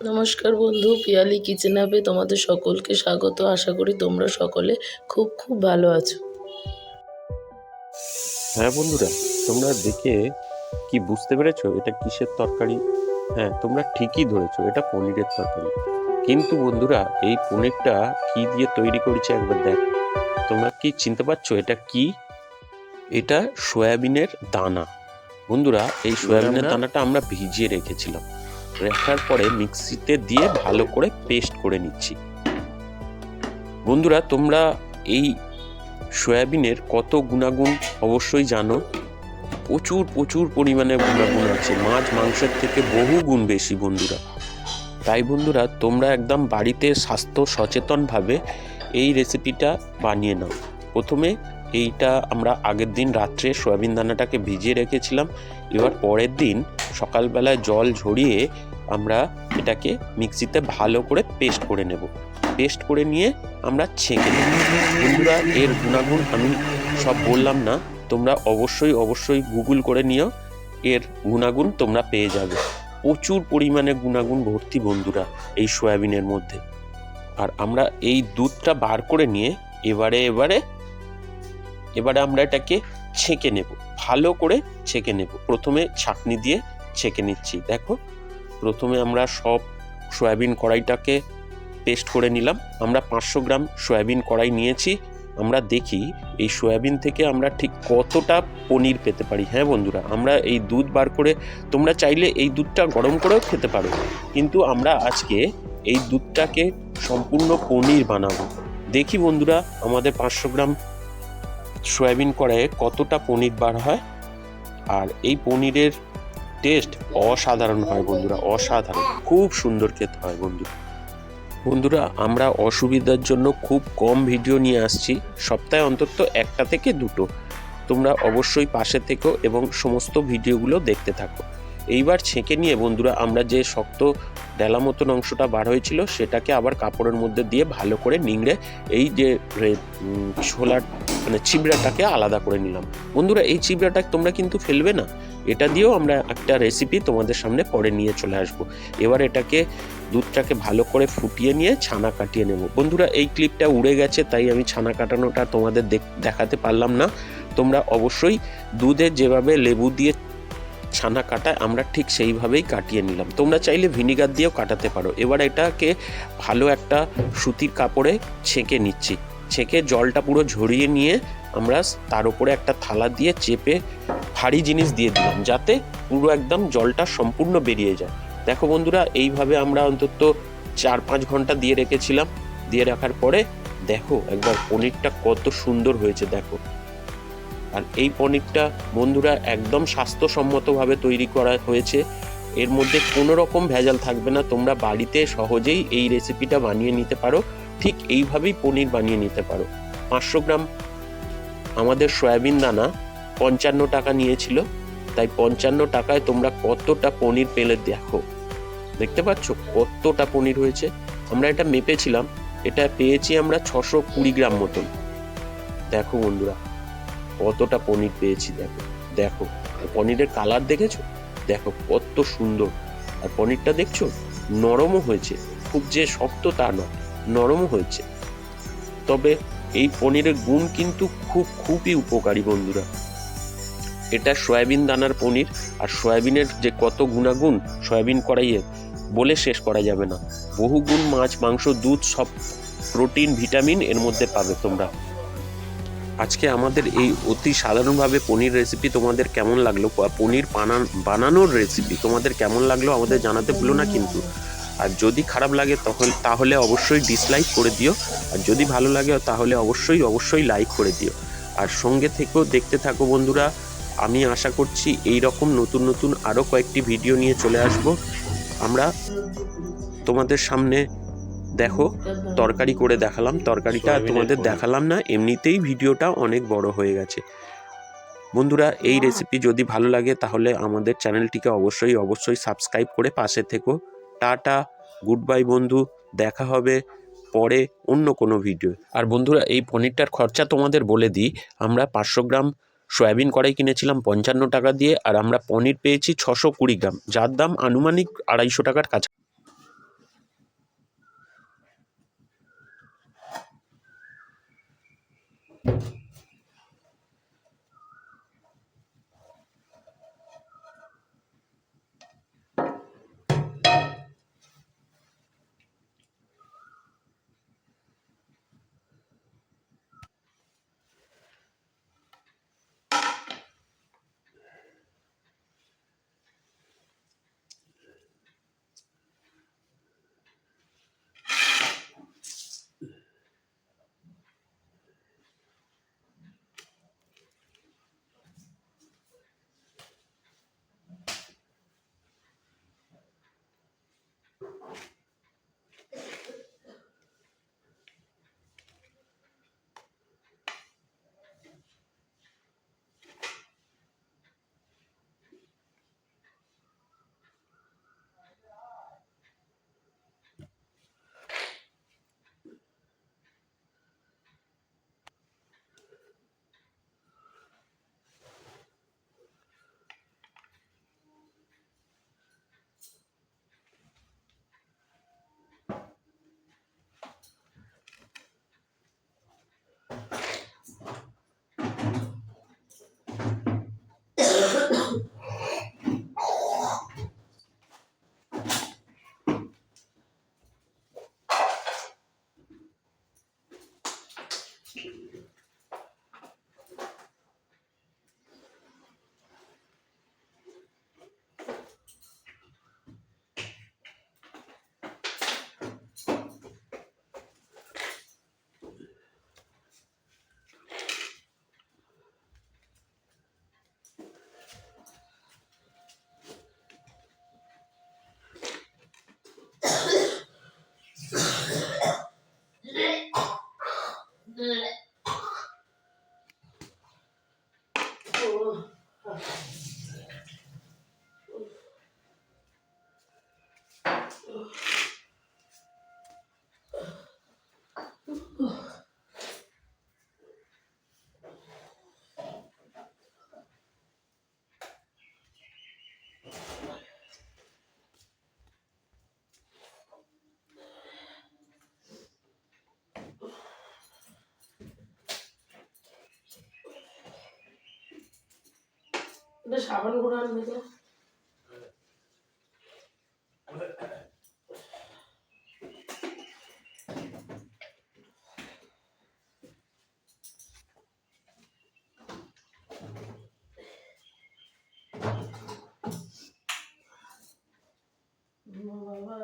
নমস্কার বন্ধু পিয়ালি কিচেন হাবে তোমাদের সকলকে স্বাগত। আশা করি তোমরা সকলে খুব খুব ভালো আছো। হ্যাঁ বন্ধুরা তোমরা দেখে কি বুঝতে পেরেছ? এটা কিসের তরকারি? হ্যাঁ তোমরা ঠিকই ধরেছো এটা পনিরের তরকারি। কিন্তু বন্ধুরা এই পনিরটা কি দিয়ে তৈরি করেছে একবার দেখ। তোমরা কি চিনতে পারছ এটা কি? এটা সয়াবিনের দানা। বন্ধুরা এই সয়াবিনের দানাটা আমরা ভিজিয়ে রেখেছিলাম। রাখার পরে মিক্সিতে দিয়ে ভালো করে পেস্ট করে নিচ্ছি। বন্ধুরা, তোমরা এই সয়াবিনের কত গুণাগুণ অবশ্যই জানো। প্রচুর প্রচুর পরিমাণে গুণাগুণ আছে। মাছ, মাংসের থেকে বহু গুণ বেশি বন্ধুরা। তাই বন্ধুরা, তোমরা একদম বাড়িতে স্বাস্থ্য সচেতনভাবে এই রেসিপিটা বানিয়ে নাও। প্রথমে এইটা আমরা আগের দিন রাত্রে সয়াবিন দানাটাকে ভিজিয়ে রেখেছিলাম। এবার পরের দিন সকালবেলায় জল ঝরিয়ে আমরা এটাকে মিক্সিতে ভালো করে পেস্ট করে নেব। পেস্ট করে নিয়ে আমরা ছেঁকে নেব। বন্ধুরা, এর গুণাগুণ আমি সব বললাম না, তোমরা অবশ্যই অবশ্যই গুগল করে নিও। এর গুণাগুণ তোমরা পেয়ে যাবে। প্রচুর পরিমাণে গুণাগুণ ভর্তি বন্ধুরা এই সয়াবিনের মধ্যে। আর আমরা এই দুধটা বার করে নিয়ে এবারে এবারে এবারে আমরা এটাকে ছেঁকে নেব। ভালো করে ছেঁকে নেব। প্রথমে ছাঁকনি দিয়ে ছেঁকে নিচ্ছি। দেখো, প্রথমে আমরা সব সয়াবিন কড়াইটাকে পেস্ট করে নিলাম। আমরা পাঁচশো গ্রাম সয়াবিন কড়াই নিয়েছি। আমরা দেখি এই সয়াবিন থেকে আমরা ঠিক কতটা পনির পেতে পারি। হ্যাঁ বন্ধুরা, আমরা এই দুধ বার করে, তোমরা চাইলে এই দুধটা গরম করেও খেতে পারো। কিন্তু আমরা আজকে এই দুধটাকে সম্পূর্ণ পনির বানাবো। দেখি বন্ধুরা, আমাদের পাঁচশো গ্রাম সয়াবিন কড়াইয়ে কতটা পনির বার হয়। আর এই পনিরের টেস্ট অসাধারণ হয় বন্ধুরা, অসাধারণ। খুব সুন্দর খেতে হয় বন্ধুরা বন্ধুরা, আমরা অসুবিধার জন্য খুব কম ভিডিও নিয়ে আসছি, সপ্তাহে অন্তত একটা থেকে দুটো। তোমরা অবশ্যই পাশে থেকো এবং সমস্ত ভিডিওগুলো দেখতে থাকো। এইবার ছেঁকে নিয়ে বন্ধুরা, আমরা যে শক্ত ডেলা মতন অংশটা বার হয়েছিল, সেটাকে আবার কাপড়ের মধ্যে দিয়ে ভালো করে নিংড়ে এই যে ছোলার মানে চিবড়াটাকে আলাদা করে নিলাম। বন্ধুরা, এই চিবড়াটা তোমরা কিন্তু ফেলবে না। এটা দিয়েও আমরা একটা রেসিপি তোমাদের সামনে পরে নিয়ে চলে আসব। এবার এটাকে দুধটাকে ভালো করে ফুটিয়ে নিয়ে ছানা কাটিয়ে নেব। বন্ধুরা, এই ক্লিপটা উড়ে গেছে, তাই আমি ছানা কাটানোটা তোমাদের দেখ- দেখাতে পারলাম না। তোমরা অবশ্যই দুধে যেভাবে লেবু দিয়ে ছানা কাটায়, আমরা ঠিক সেইভাবেই কাটিয়ে নিলাম। তোমরা চাইলে ভিনিগার দিয়েও কাটাতে পারো। এবার এটাকে ভালো একটা সুতির কাপড়ে ছেঁকে নিচ্ছি। ছেঁকে জলটা পুরো ঝরিয়ে নিয়ে আমরা তার উপরে একটা থালা দিয়ে চেপে ভারী জিনিস দিয়ে দিলাম, যাতে পুরো একদম জলটা সম্পূর্ণ বেরিয়ে যায়। দেখো বন্ধুরা, এইভাবে আমরা অন্তত চার পাঁচ ঘণ্টা দিয়ে রেখেছিলাম। দিয়ে রাখার পরে দেখো একবার পনিরটা কত সুন্দর হয়েছে, দেখো। আর এই পনিরটা বন্ধুরা একদম স্বাস্থ্যসম্মতভাবে তৈরি করা হয়েছে। এর মধ্যে কোনো রকম ভেজাল থাকবে না, তোমরা বাড়িতে সহজেই এই রেসিপিটা বানিয়ে নিতে পারো। ঠিক এইভাবেই পনির বানিয়ে নিতে পারো। পাঁচশো গ্রাম আমাদের সয়াবিন দানা পঞ্চান্ন টাকা নিয়েছিল। তাই পঞ্চান্ন টাকায় তোমরা কতটা পনির পেলে দেখো। দেখতে পাচ্ছ? কতটা পনির হয়েছে। আমরা এটা মেপেছিলাম। এটা পেয়েছি আমরা ছশো কুড়ি গ্রাম মতন। দেখো বন্ধুরা কতটা পনির পেয়েছি দেখো। দেখো, পনিরের কালার দেখেছ? দেখো কত সুন্দর। আর পনিরটা দেখছ? নরমও হয়েছে। খুব যে শক্ত তা নয়, নরমও হয়েছে। তবে এই পনিরের গুণ কিন্তু খুব, খুবই উপকারী বন্ধুরা। এটা সয়াবিন দানার পনির, আর সয়াবিনের যে কত গুণাগুণ, সয়াবিন কড়াইয়ে বলে শেষ করা যাবে না। বহু গুণ মাছ, মাংস, দুধ, সব প্রোটিন, ভিটামিন এর মধ্যে পাবে তোমরা। আজকে আমাদের এই অতি সাধারণভাবে পনির রেসিপি তোমাদের কেমন লাগল? পনির বানান বানানোর রেসিপি তোমাদের কেমন লাগল আমাদের জানাতে ভুলো না কিন্তু। আর যদি খারাপ লাগে তখন, তাহলে অবশ্যই ডিসলাইক করে দিও। আর যদি ভালো লাগে তাহলে অবশ্যই অবশ্যই লাইক করে দিও। আর সঙ্গে থেকেও দেখতে থাকো বন্ধুরা, আমি আশা করছি এই রকম নতুন নতুন আরও কয়েকটি ভিডিও নিয়ে চলে আসব। আমরা তোমাদের সামনে দেখো তরকারি করে দেখালাম তরকারিটা তোমাদের দেখালাম না এমনিতেই ভিডিওটা অনেক বড় হয়ে গেছে। বন্ধুরা এই রেসিপি যদি ভালো লাগে তাহলে আমাদের চ্যানেলটিকে অবশ্যই অবশ্যই সাবস্ক্রাইব করে পাশে থেকো। টাটা গুড বাই বন্ধু দেখা হবে পরে অন্য কোনো ভিডিও আর বন্ধুরা এই পনিরটার খরচা তোমাদের বলে দিই আমরা পাঁচশো গ্রাম সয়াবিন কড়াই কিনেছিলাম পঞ্চান্ন টাকা দিয়ে আর আমরা পনির পেয়েছি ছশো কুড়ি গ্রাম যার দাম আনুমানিক আড়াইশো টাকার কাছে এটা সাবান গুঁড়ো আনবে তো ও বাবা